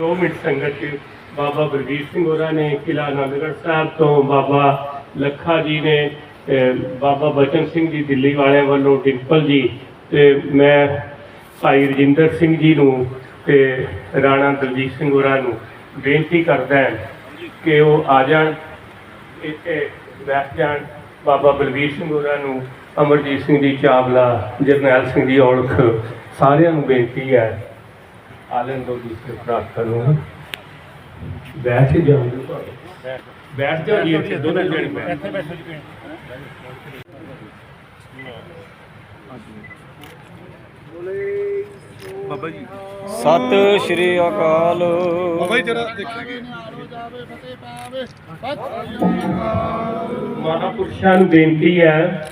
2 minute ਸੰਗਤ ਚ ਬਾਬਾ ਬਲਵੀਰ ਸਿੰਘ ਹੋਰਾਂ ਨੇ ਕਿਲਾ ਆਨੰਦਗੜ੍ਹ ਸਾਹਿਬ ਤੋਂ ਬਾਬਾ ਲੱਖਾ ਜੀ ਨੇ ਬਾਬਾ ਬਚਨ ਸਿੰਘ ਜੀ ਦਿੱਲੀ ਵਾਲਿਆਂ ਵੱਲੋਂ, ਡਿੰਪਲ ਜੀ ਤੇ ਮੈਂ ਭਾਈ ਰਜਿੰਦਰ ਸਿੰਘ ਜੀ ਨੂੰ ਤੇ ਰਾਣਾ ਦਲਜੀਤ ਸਿੰਘ ਹੋਰਾਂ ਨੂੰ ਬੇਨਤੀ ਕਰਦਾ ਕਿ ਉਹ ਆ ਜਾਣ, ਇੱਥੇ ਬੈਠ ਜਾਣ। ਬਾਬਾ ਬਲਵੀਰ ਸਿੰਘ ਹੋਰਾਂ ਨੂੰ, ਅਮਰਜੀਤ ਸਿੰਘ ਜੀ, ਚਾਵਲਾ, ਜਰਨੈਲ ਸਿੰਘ ਜੀ, ਔਲਖ, ਸਾਰਿਆਂ ਨੂੰ ਬੇਨਤੀ ਹੈ ਆਲਨ ਦੋ ਜੀ ਪ੍ਰਾਰਥਨਾ ਨੂੰ ਬੈਠ ਜਾਓ ਜੀ। ਬੈਠ ਜਾਓ ਜੀ ਇੱਥੇ ਦੋਨੇ ਜਣੇ ਬੈਠ ਸਤਿ ਸ਼੍ਰੀ ਅਕਾਲ। ਬਾਈ ਜਰਾ ਦੇਖਿਆ ਮਹਾਪੁਰਸ਼ਾਂ ਨੂੰ ਬੇਨਤੀ ਹੈ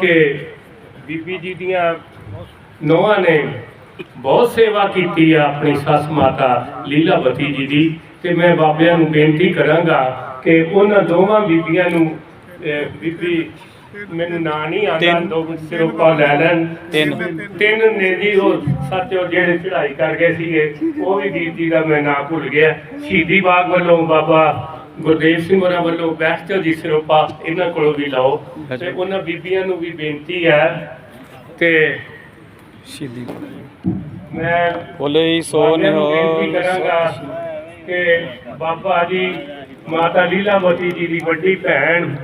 ਕਿ ਬੀਬੀ ਜੀ ਦੀਆਂ ਨੋਹਾਂ ਨੇ ਬਹੁਤ ਸੇਵਾ ਕੀਤੀ ਆ ਆਪਣੀ ਸੱਸ ਮਾਤਾ ਲੀਲਾਵਤੀ ਜੀ ਦੀ ਤੇ ਮੈਂ ਬਾਬਿਆਂ ਨੂੰ ਬੇਨਤੀ ਕਰਾਂਗਾ ਕਿ ਉਹਨਾਂ ਦੋਵਾਂ ਬੀਬੀਆਂ ਨੂੰ ਬੀਬੀ ਮੈਨੂੰ ਨਾਂ ਨਹੀਂ ਆਉਂਦਾ। ਦੋ ਸਿਰੋਪਾ ਲੈ ਲੈਣ ਤਿੰਨ। ਤਿੰਨ ਨੇ ਜੀ ਉਹ ਸੱਚ ਜਿਹੜੇ ਚੜ੍ਹਾਈ ਕਰ ਗਏ ਸੀਗੇ ਉਹ ਵੀ ਵੀਰ ਜੀ ਦਾ ਮੈਂ ਨਾਂ ਭੁੱਲ ਗਿਆ ਸ਼ਹੀਦੀ ਬਾਗ ਵੱਲੋਂ ਬਾਬਾ ਗੁਰਦੇਵ ਸਿੰਘ ਹੋਰਾਂ ਵੱਲੋਂ ਬੈਸਟ ਜੀ ਸਿਰੋਪਾ ਇਹਨਾਂ ਕੋਲੋਂ ਵੀ ਲਾਓ ਤੇ ਉਹਨਾਂ ਬੀਬੀਆਂ ਨੂੰ ਵੀ ਬੇਨਤੀ ਹੈ ਤੇ ਸ਼ਹੀਦੀ ਮੈਂ ਬੋਲੇ ਸੋ ਬਾਬਿਆਂ ਨੂੰ ਬੇਨਤੀ ਨਿਹਾਲ ਕਰਾਂਗਾ ਕਿ ਬਾਬਾ ਜੀ ਮਾਤਾ ਲੀਲਾਵਤੀ ਜੀ ਦੀ ਵੱਡੀ ਭੈਣ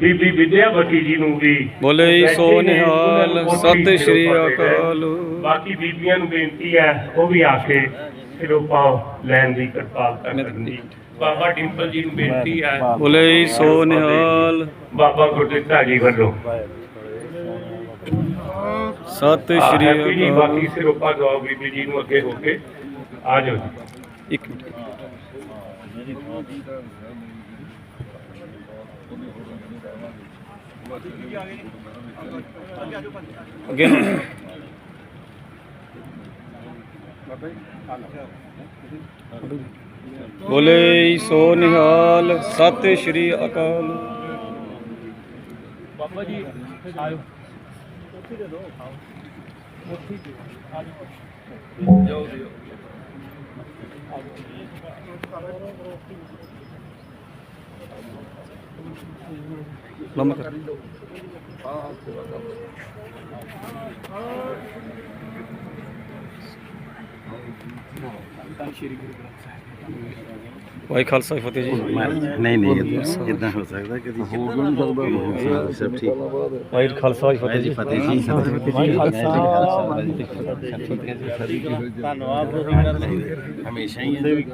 ਬੀਬੀ ਵਿਦਿਆਵਤੀ ਜੀ ਨੂੰ ਵੀ ਬੋਲੇ ਸੋ ਨਿਹਾਲ, ਸਤਿ ਸ਼੍ਰੀ। ਅਕਾਲ। ਬਾਕੀ ਬੀਬੀਆਂ ਨੂੰ ਬੇਨਤੀ ਹੈ ਉਹ ਵੀ ਆ ਕੇ ਸਿਰੋਪਾ ਲੈਣ ਦੀ ਕਿਰਪਾਲਤਾ ਕਰਨੀ। ਬਾਬਾ ਡਿੰਪਲ ਜੀ ਨੂੰ ਬੇਨਤੀ ਹੈ। ਬੋਲੇ ਸੋ ਨਿਹਾਲ। ਬਾਬਾ ਗੁਰਦਿੱਤਾ ਜੀ ਵੱਲੋਂ। ਸਤਿ ਸ਼੍ਰੀ ਹੈਪੀ ਜੀ ਅਕਾਲ। ਬਾਕੀ ਸਿਰੋਪਾ ਦਵਾਓ ਬੀਬੀ ਜੀ ਨੂੰ ਅੱਗੇ ਹੋ ਕੇ ਆ ਜਾਓ ਜੀ। ਇੱਕ ਮਿੰਟ ਅੱਗੇ ਨੂੰ। ਬੋਲੇ ਸੋ ਨਿਹਾਲ ਸਤਿ ਸ਼੍ਰੀ ਅਕਾਲ। ਬਾਬਾ ਜੀ ਆਇਓ। ਲੰਮਾ ਕਰ ਵਾਹਿ ਖਾਲਸਾ ਜੀ ਫਤਿਹ ਜੀ ਨਹੀਂ ਨਹੀਂ ਇਦਾਂ ਹੋ ਸਕਦਾ ਕਦੀ ਹੋ ਵੀ ਨਹੀਂ ਸਕਦਾ ਸਭ ਠੀਕ ਵਾਹਿ ਖਾਲਸਾ ਜੀ ਫਤਿਹ ਜੀ ਫਤਿਹ ਜੀ ਵਾਹਿ ਖਾਲਸਾ ਧੰਨਵਾਦ ਹਮੇਸ਼ਾ ਹੀ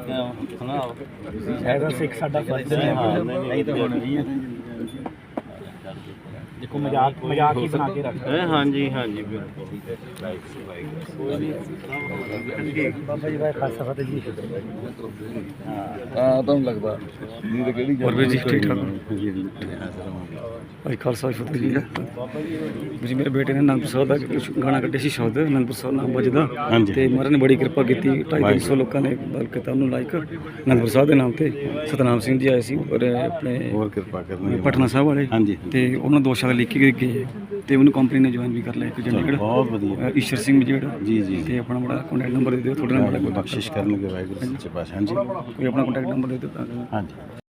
ਹੈਗਾ ਸਿੱਖ ਸਾਡਾ ਫਰਜ਼ ਹੈ ਨਹੀਂ ਤਾਂ ਹੁਣ ਨਹੀਂ ਦੇਖੋ ਮਜ਼ਾਕ ਮਜ਼ਾਕ ਹੀ ਬਣਾ ਕੇ ਰੱਖ ਹਾਂਜੀ ਹਾਂਜੀ ਬਾਬਾ ਜੀ ਵਾਹਿ ਖਾਲਸਾ ਫਤਿਹ ਜੀ। ਹਾਂ ਤੁਹਾਨੂੰ ਲੱਗਦਾ। ਨੀਂਦ ਕਿਹੜੀ ਹੋਰ ਵੀਰ ਜੀ ਠੀਕ ਠਾਕ। ਜੀ ਭਾਈ ਖਾਲਸਾ ਜੀ ਫਤਿਹ ਜੀ। ਜੀ ਮੇਰੇ ਬੇਟੇ ਨੇ ਅਨੰਦਪੁਰ ਸਾਹਿਬ ਦਾ ਗਾਣਾ ਕੱਢਿਆ ਸੀ ਸ਼ਬਦ ਅਨੰਦਪੁਰ ਸਾਹਿਬ ਨਾਮ ਵੱਜਦਾ। ਹਾਂਜੀ। ਤੇ ਮਹਾਰਾਜ ਨੇ ਬੜੀ ਕਿਰਪਾ ਕੀਤੀ 250 ਲੋਕਾਂ ਨੇ ਬਲਕਿ ਤਾਂ ਉਹਨੂੰ ਲਾਈਕ ਅਨੰਦਪੁਰ ਸਾਹਿਬ ਦੇ ਨਾਮ ਤੇ ਸਤਨਾਮ ਸਿੰਘ ਜੀ ਆਏ ਸੀ ਔਰ ਆਪਣੇ ਹੋਰ ਕਿਰਪਾ ਕਰਨੀ ਪਟਨਾ ਸਾਹਿਬ ਵਾਲੇ। ਹਾਂਜੀ। ਤੇ ਉਹਨਾਂ ਦੋ ਸ਼ਬਦ ਲਿਖ ਕੇ ਗਏ ਤੇ ਉਹਨੂੰ ਕੰਪਨੀ ਨੇ ਜੁਆਇਨ ਵੀ ਕਰ ਲਿਆ ਇੱਕ ਚੰਡੀਗੜ੍ਹ। ਬਹੁਤ ਵਧੀਆ। ਅ, ਈਸ਼ਰ ਸਿੰਘ ਜਿਹੜਾ ਜੀ, ਜੀ। ਤੇ ਆਪਣਾ ਬੜਾ ਕੰਟੈਕਟ ਨੰਬਰ ਦੇ ਦਿਓ ਤੁਹਾਡੇ ਨਾਲ ਬੜਾ ਕੋਈ ਬਖਸ਼ਿਸ਼ ਕਰਨਗੇ ਵਾਹਿਗੁਰੂ ਸੱਚੇ ਪਾਤਸ਼ਾਹ ਹਾਂਜੀ। ਕੋਈ ਆਪਣਾ ਕੰਟੈਕਟ ਨੰਬਰ ਦੇ ਦਿਓ ਤਾਂ। ਹਾਂਜੀ।